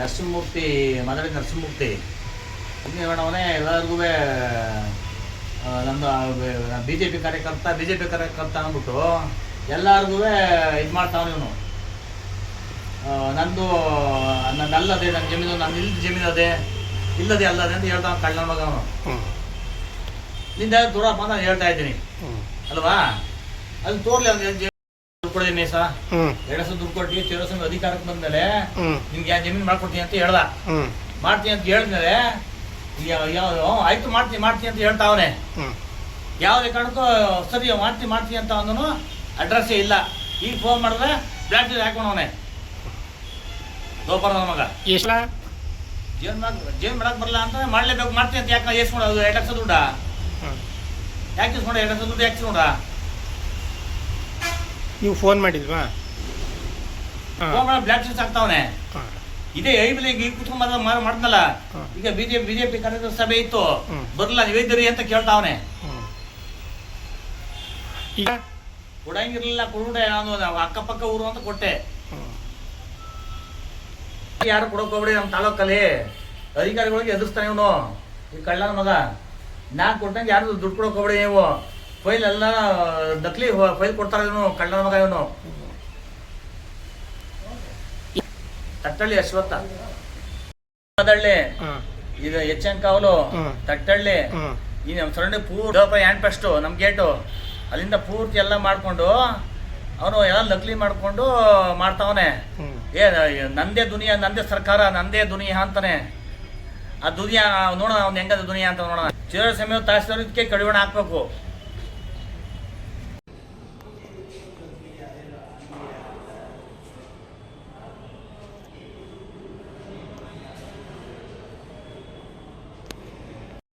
ನರಸಿಂಹಮೂರ್ತಿ ಮದುವೆ ನರಸಿಂಹಮೂರ್ತಿ. ಇನ್ನೇ ಅವನೇ ಎಲ್ಲರಿಗೂ ನಂದು ಬಿ ಜೆ ಪಿ ಕಾರ್ಯಕರ್ತ ಬಿ ಜೆ ಪಿ ಕಾರ್ಯಕರ್ತ ಅಂದ್ಬಿಟ್ಟು ಎಲ್ಲರಿಗೂ ಇದು ಮಾಡ್ತಾವನು ಇವನು. ನಂದು ನನ್ನಲ್ಲದೆ ನನ್ನ ಜಮೀನು ನನ್ನ ಇಲ್ಲದ ಜಮೀನು ಅದೇ ಇಲ್ಲದೆ ಅಲ್ಲದೆ ಅಂತ ಹೇಳ್ತಾವ ಕಳ್ಳ ಮಗ ಅವನು. ನಿಂದ ದೂರಪ್ಪ ಅಂತ ನಾನು ಹೇಳ್ತಾ ಇದ್ದೀನಿ. ಅಲ್ವಾ? ಅಲ್ಲಿ ತೋರ್ಲಿ ಅವ್ನು ದುಡ್ಡು ಸರ್ ಎರಡು ಸಲ ದುಡ್ಡು ಕೊಟ್ಟು ಚೇರಸ್ವಾಮಿ ಅಧಿಕಾರಕ್ಕೆ ಬಂದ್ಮೇಲೆ ನಿಮ್ಗೆ ಯಾವ ಜಮೀನು ಮಾಡ್ಕೊಡ್ತೀನಿ ಅಂತ ಹೇಳ್ದ. ಮಾಡ್ತೀನಿ ಅಂತ ಹೇಳಿದ್ಮೇಲೆ ಆಯ್ತು ಮಾಡ್ತೀನಿ ಮಾಡ್ತೀನಿ ಅಂತ ಹೇಳ್ತಾ ಅವನೇ. ಯಾವುದೇ ಕಾರಣಕ್ಕೂ ಸರಿ ಮಾಡ್ತೀನಿ ಮಾಡ್ತೀನಿ ಅಂತ ಅವನು ಅಡ್ರೆಸ್ಸೇ ಇಲ್ಲ. ಈಗ ಫೋನ್ ಮಾಡಿದ್ರೆ ಬ್ಲಾಕ್ ಡೀಲ್ ಹಾಕೊಂಡು ಅವನೇ. ನನ್ನ ಮಗ. ಎಷ್ಟು ಜೇನ್ ಜೇನ್ ಮಾಡಕ್ ಬರಲ್ಲ ಅಂತ ಮಾಡ್ಲೇಬೇಕು ಮಾಡ್ತೀನಿ ಅಂತ ಯಾಕೆ ಏಸ್ಕೊಡೋದು ಎರಡು ಲಕ್ಷ ದುಡ್ಡ? ಯಾಕೆ ಇಸ್ಕೊಂಡ ಎರಡು ಲಕ್ಷ ದುಡ್ಡು ಯಾಕೆ ಇಸ್ಕೊಂಡ ನೀವು ಫೋನ್ ಫೋನ್ ಬ್ಲಾಕ್ ಲಿಸ್ಟ್ ಆಗ್ತಾವನೆ. ಇದೇ ಐಬಿಲಿ ಈಗ ಕುತ್ಕೊಂಡ್ ಮಾಡ್ದಲ್ಲ. ಹಾಂ. ಈಗ ಬಿಜೆಪಿ ಬಿಜೆಪಿ ಕಾರ್ಯಕರ್ತ ಸಭೆ ಇತ್ತು. ಬರಲ್ಲ ನೀವಿದ್ದೀರಿ ಅಂತ ಕೇಳ್ತಾವನೆ. ಈಗ? ಕೊಡಂಗಿರ್ಲಿಲ್ಲ ಕೊಡುಡೆ ನಾನು ಅಕ್ಕಪಕ್ಕ ಊರು ಅಂತ ಕೊಟ್ಟೆ. ಯಾರು ಕೊಡಕ್ ಹೋಗ್ಬಿಡಿ ನಮ್ಮ ತಾಲೂಕಲ್ಲಿ. ಅಧಿಕಾರಿಗಳಿಗೆ ಎದುರಿಸ್ತಾನೆ ಇವನು. ಈ ಕಳ್ಳನ ಮಗ. ನಾನ್ ಕೊಟ್ಟಂಗೆ ಯಾರು ದುಡ್ಡು ಕೊಡಕ್ ಹೋಗ್ಬಿಡಿ ನೀವು. ಫೈಲ್ ಎಲ್ಲ ನಕಲಿ ಫೈಲ್ ಕೊಡ್ತಾರೆ ಇವನು ಕಳ್ಳನ ಮಗ ಇವನು. ತಟ್ಟಳ್ಳಿ ಅಶ್ವತ್ಥ. ಮದಳ್ಳಿ ಇದು ಎಚ್ ಕಾವಲು ಹ್ಮ್. ತಟ್ಟಳ್ಳಿ. ಈ ನಮ್ಮ ಸರಣಿ ಪೂರ್ತಿ ಹ್ಯಾಂಡ್ ಪೆಸ್ಟು ನಮ್ಮ ಗೇಟು. ಅಲ್ಲಿಂದ ಪೂರ್ತಿ ಎಲ್ಲ ಮಾಡ್ಕೊಂಡು ಅವನು ಎಲ್ಲ ನಕಲಿ ಮಾಡ್ಕೊಂಡು ಮಾಡ್ತಾವನೆ. ಏ ನಂದೇ ದುನಿಯಾ ನಂದೇ ಸರ್ಕಾರ ನಂದೇ ದುನಿಯಾ ಅಂತಾನೆ. ಆ ದುನಿಯಾ ನೋಡೋಣ ಅವ್ನು ಹೆಂಗದ ದುನಿಯಾ ಅಂತ ನೋಡೋಣ. ಚಿರ ಸಮಯ ಇದಕ್ಕೆ ಕಡಿವಾಣ ಹಾಕ್ಬೇಕು.